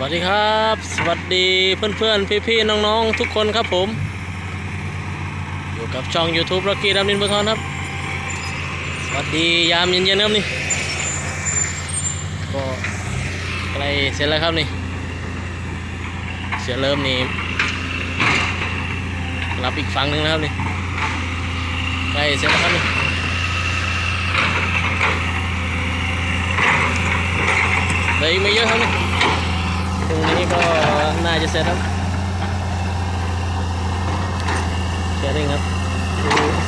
วัสดีครับ สวัสดีเพื่อนๆ พี่ๆ น้องๆ ทุกคนครับผม อยู่กับช่อง YouTube ร็อกกี้ดำนินบุทรครับ สวัสดียามเย็นๆครับนี่ก็ใกล้เสร็จแล้วครับนี่ เสียเริ่มนี่รับอีกฝั่งหนึ่งแล้วครับนี่ใกล้เสร็จแล้วครับนี่เลยไม่เยอะครับนี่ ตรงนี้ก็น่าจะเสร็จครับเสร็จเองครับ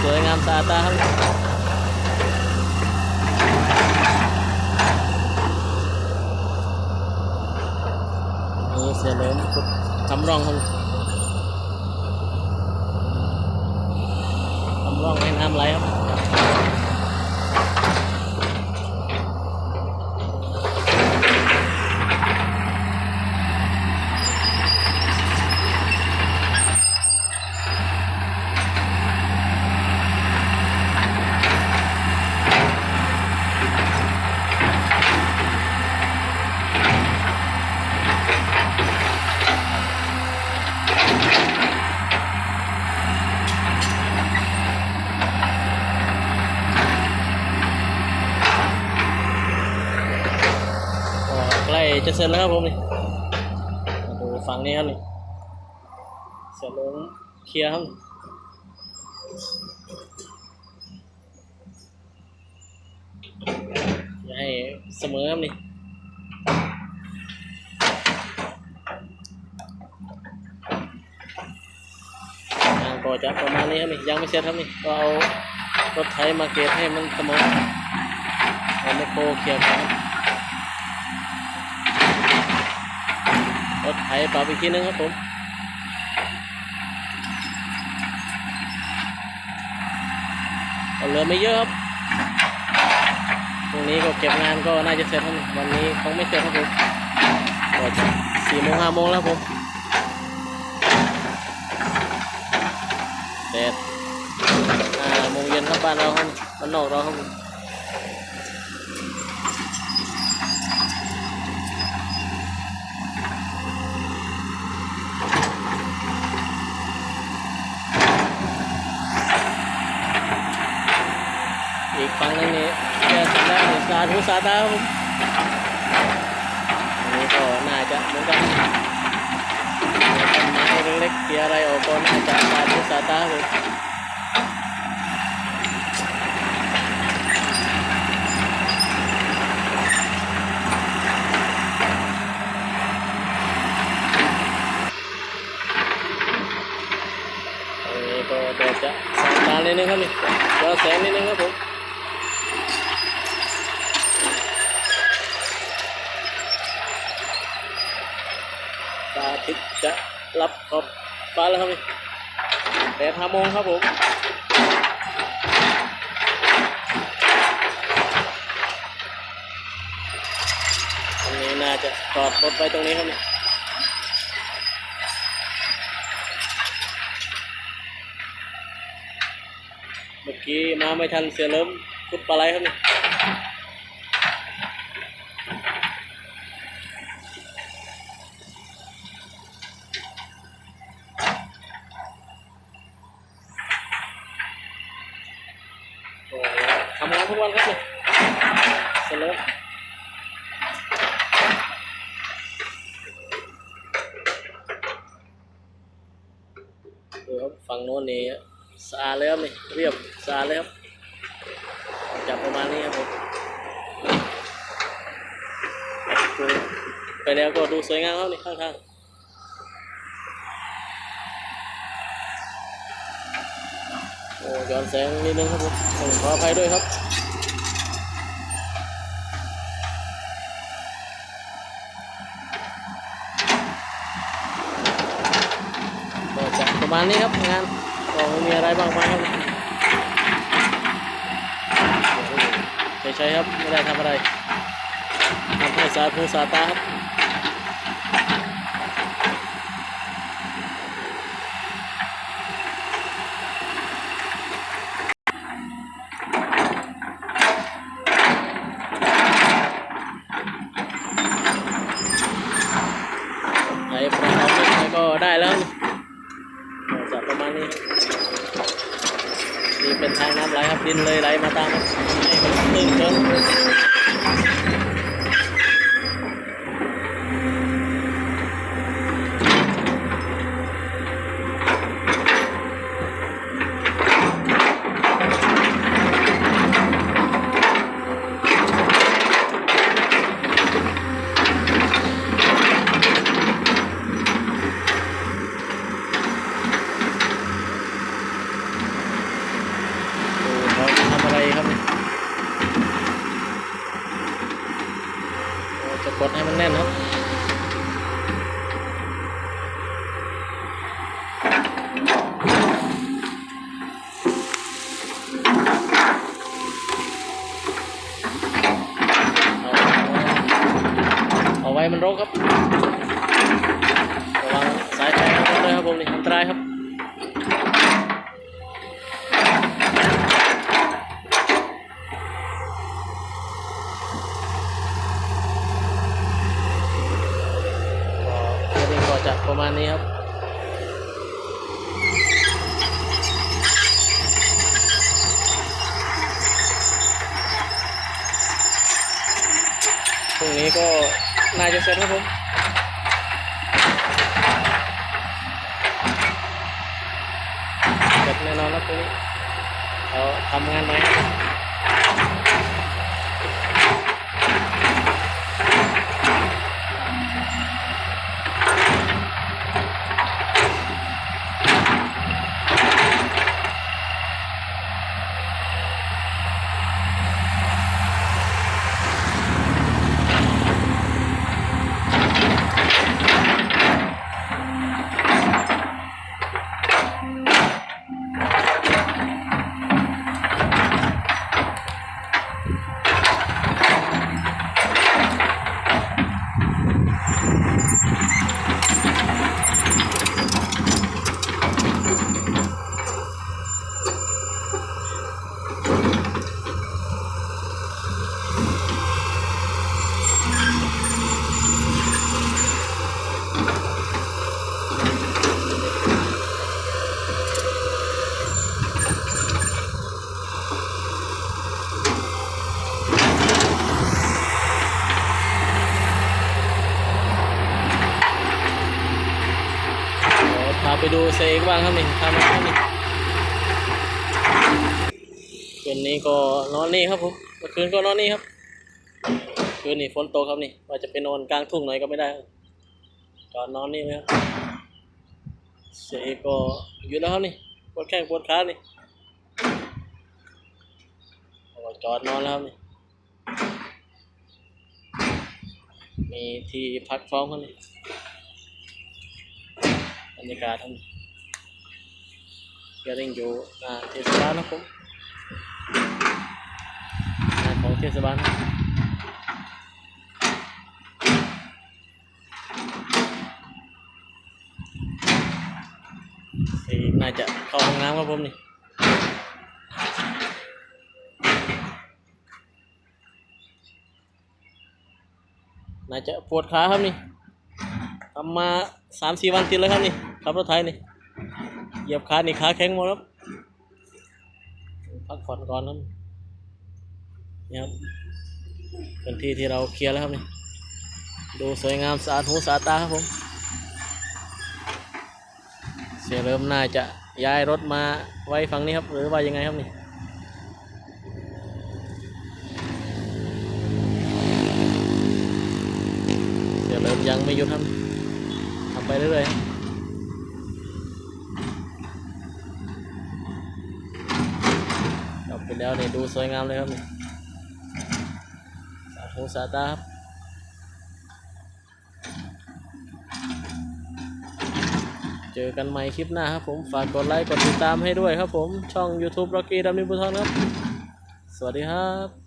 สวยงามสะอาดตาครับนี่เสียเหลิมขุดทำร่องครับทำร่องให้น้ำไหลครับ ก็ใกล้ จะเสร็จแล้วครับผมนี่ดูฝั่งนี้ครับนี่เสร็จแล้วเคลียร์ครับอย่าให้เสมอครับนี่งานก็จะประมาณนี้ครับนี่ยังไม่เสร็จครับนี่ก็เอารถไถมาเกตให้มันเสมอเอาไมโครเคลียร์ครับ รถไถปรับอีกทีนึงครับผมเอาเหลือไม่เยอะครับพรุ่งนี้ก็เก็บงานก็น่าจะเสร็จครับวันนี้คงไม่เสร็จครับผมก็จะสี่โมงห้าโมงแล้วครับผมเสร็จห้าโมงเย็นครับบ้านเราครับบ้านนอกเราครับผม อีกฝั่งหนึงนี่แค่สัน แล้วนี่สาธุสาตาครับผมอันนี้ก็น่าจะเหมือนกันต้นไม้เล็กๆเกียอะไรออกก็น่าจะสาธุสาตาครับผมก็เดี๋ยวจะสายตานิดนึงครับนี่เดี๋ยวแสงนิดนึงครับผม ทิศจะรับขอบฟ้าแล้วครับนี่แดดห้าโมงครับผมตรงนี้น่าจะจอดรถไว้ตรงนี้ครับนี่เมื่อกี้มาไม่ทันเสียเริ่มคุดปลาไหลครับนี่โอ้ ทุกวันครับเนี่ยเสร็จแล้วดูครับฝั่งโน้นนี่สะอาดเลยครับนี่เรียบสะอาดเลยครับจับประมาณนี้ครับผมไปแล้วก็ดูสวยงามครับนี่ข้างๆโอ้ย้อนแสงนิดนึงครับผมขออภัยด้วยครับ มาณนี้ครับงานก็ไม่มีอะไรบ้างมายครับใช้ๆครับไม่ได้ทำอะไรทำให้สาธุสาตาครับ เป็นทางน้ำไหลครับดินเลยไหลมาตามครับให้มันตื้นเกินดูเขาทำอะไรครับเนี่ยโอ้จะ กดให้มันแน่นครับเอาเอาไว้มันรกครับระวังสายไฟมันด้วยครับผมนี่อันตรายครับ ก็เรื่องก็จะ ประมาณนี้ครับพรุ่งนี้ก็น่าจะเสร็จครับผมเสร็จแน่นอนแล้วพรุ่งนี้เราทำงานไหม ดูเซกบ้างครับนี่ทำอะไรครับนี่คืนนี้ก็นอนนี่ครับผมเมื่อคืนก็นอนนี่ครับคืนนี้ฝนตกครับนี่ว่าจะไปนอนกลางทุ่งหน่อยก็ไม่ได้ครับจอดนอนนี่ไหมครับเซกก็อยู่แล้วครับนี่ปวดแข้งปวดขานี่ก็จอดนอนแล้วครับนี่มีที่พักพร้อมครับนี่บรรยากาศทั้ง ก็ยังอยู่หน้าเทศบาลนะครับผมหน้าของเทศบาลครับอีกน่าจะเข้าห้องน้ำครับผมนี่น่าจะปวดขาครับนี่ทำมาสามสี่วันติดเลยครับนี่ขับรถไถนี่ เหยียบขานี่ขาแข็งหมดครับพักผ่อนก่อนครับนี่ครับเป็นที่ที่เราเคลียร์แล้วครับนี่ดูสวยงามสะอาดหูสะอาดตาครับผม เสียเริ่มน่าจะย้ายรถมาไว้ฝั่งนี้ครับ หรือว่ายังไงครับนี่เสียเริ่มยังไม่หยุดครับทำไปเรื่อยๆครับจบ ไปแล้วเนี่ยดูสวยงามเลยครับนี่สาธุสาตาครับเจอกันใหม่คลิปหน้าครับผม ฝากกดไลค์ กดติดตามให้ด้วยครับผม ช่อง YouTube Rocky ดำนิบุทรครับ สวัสดีครับ